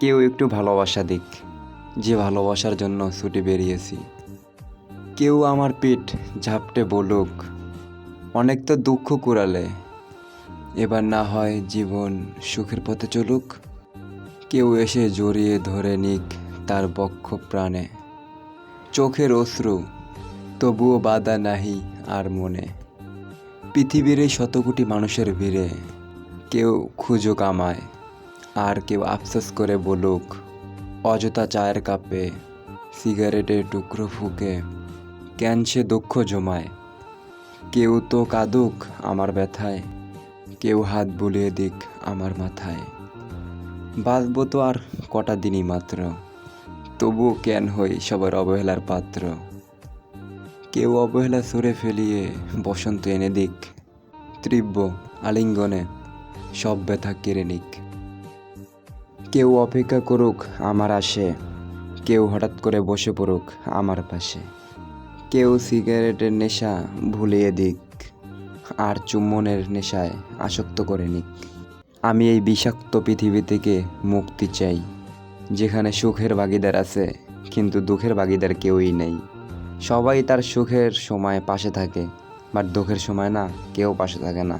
কেউ একটু ভালোবাসা দিক, যে ভালোবাসার জন্য ছুটি বেরিয়েছি। কেউ আমার পিঠ ঝাপটে বলুক, অনেক তো দুঃখ কুড়ালে, এবার না হয় জীবন সুখের পথে চলুক। কেউ এসে জড়িয়ে ধরে নিক তার বক্ষ প্রাণে, চোখের অশ্রু তবুও বাধা নাহি আর মনে। পৃথিবীর এই শত কোটি মানুষের ভিড়ে কেউ খুঁজুক আমায় আর কেউ আফসোস করে বলুক, অযথা চায়ের কাপে সিগারেটের টুকরো ফুকে কেন সে দুঃখ জমায়? কেউ তো কাঁদুক আমার ব্যথায়, কেউ হাত বুলিয়ে দিক আমার মাথায়। বাঁচবো তো আর কটা দিনই মাত্র, তবুও কেন হই সবার অবহেলার পাত্র? কেউ অবহেলা সরে ফেলিয়ে বসন্ত এনে দিক, তীব্র আলিঙ্গনে সব ব্যথা কেড়ে নিক। কেউ অপেক্ষা করুক, আমার আসে। কেউ হঠাৎ করে বসে পড়ুক, আমার পাশে। কেউ সিগারেটের নেশা ভুলিয়ে দিক, আর চুম্বনের নেশায় আসক্ত করে নিক। আমি এই বিষাক্ত পৃথিবী থেকে মুক্তি চাই, যেখানে সুখের ভাগিদার আছে, কিন্তু দুঃখের ভাগিদার কেউই নেই। সবাই তার সুখের সময় পাশে থাকে, বাট দুঃখের সময় না, কেউ পাশে থাকে না।